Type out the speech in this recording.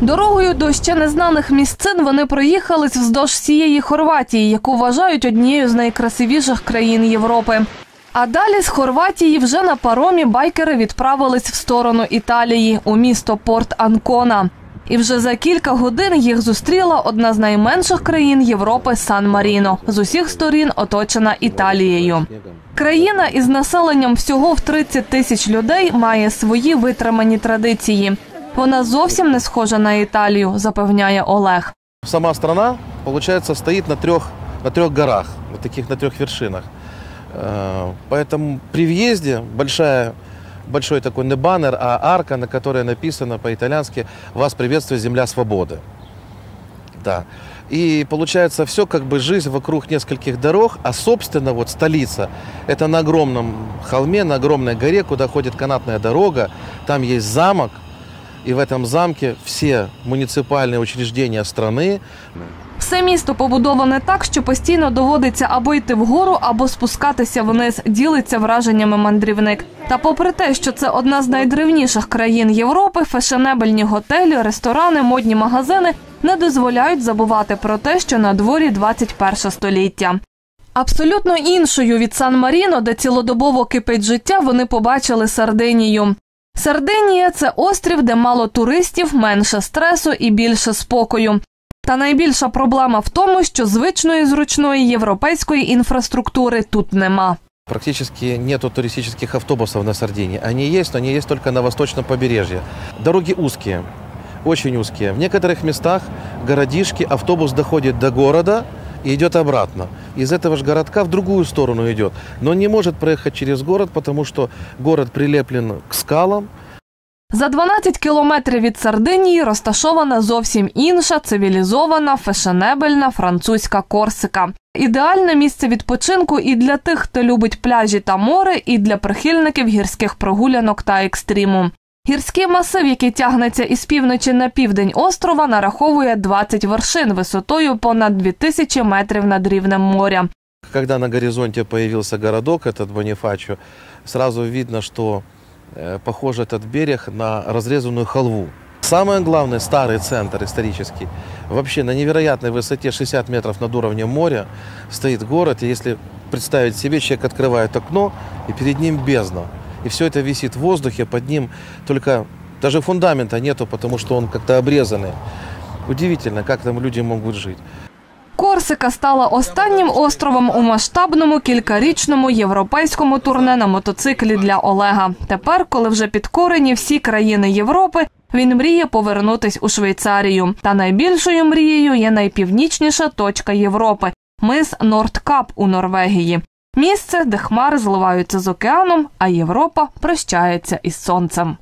Дорогою до ще незнаних місцин вони проїхались вздовж всієї Хорватії, яку вважають однією з найкрасивіших країн Європи. А далі з Хорватії вже на паромі байкери відправились в сторону Італії у місто Порт Анкона. І вже за кілька годин їх зустріла одна з найменших країн Європи Сан Маріно, з усіх сторін оточена Італією. Країна із населенням всього в 30 тисяч людей має свої витримані традиції. Вона зовсім не схожа на Італію, запевняє Олег. Сама страна, получается, стоит на трех, на трех горах, на таких на трех вершинах. Э, Поэтому при въезде большая, большой такой не баннер, а арка, на которой написано по-итальянски «Вас приветствует земля свободы». Да. И получается все как бы жизнь вокруг нескольких дорог, а собственно вот столица – это на огромном холме, на огромной горе, куда ходит канатная дорога, там есть замок, и в этом замке все муниципальные учреждения страны, Все місто побудоване так, що постійно доводиться або йти вгору, або спускатися вниз, ділиться враженнями мандрівник. Та попри те, що це одна з найдревніших країн Європи, фешенебельні готелі, ресторани, модні магазини не дозволяють забувати про те, що на дворі 21 століття. Абсолютно іншою від Сан-Маріно, де цілодобово кипить життя, вони побачили Сардинію. Сардинія це острів, де мало туристів, менше стресу і більше спокою. Та найбільша проблема в тому, що звичної зручної європейської інфраструктури тут нема. Практически нету туристических автобусов на Сардинии. Они есть, но они есть только на восточном побережье. Дороги узкие, очень узкие. В некоторых местах городишки, автобус доходит до города и идет обратно. Из этого же городка в другую сторону идет. Но не может проехать через город, потому что город прилеплен к скалам, За 12 кілометрів від Сардинії розташована зовсім інша цивілізована фешенебельна французька Корсика. Ідеальне місце відпочинку і для тих, хто любить пляжі та море, і для прихильників гірських прогулянок та екстриму. Гірський масив, який тягнеться із півночі на південь острова, нараховує 20 вершин висотою понад 2000 метрів над рівнем моря. Когда на горизонте появился городок, этот Бонифачо, сразу видно, э, похож этот берег на разрезанную халву. Самое главное, старый центр исторический, вообще на невероятной высоте 60 метров над уровнем моря стоит город, и если представить себе, человек открывает окно, и перед ним бездна. И все это висит в воздухе, под ним только даже фундамента нету, потому что он как-то обрезанный. Удивительно, как там люди могут жить. Корсика стала останнім островом у масштабному кількарічному європейському турне на мотоциклі для Олега. Тепер, коли вже підкорені всі країни Європи, він мріє повернутись у Швейцарію. Та найбільшою мрією є найпівнічніша точка Європи мис Нордкап у Норвегії. Місце, де хмари зливаються з океаном, а Європа прощається із сонцем.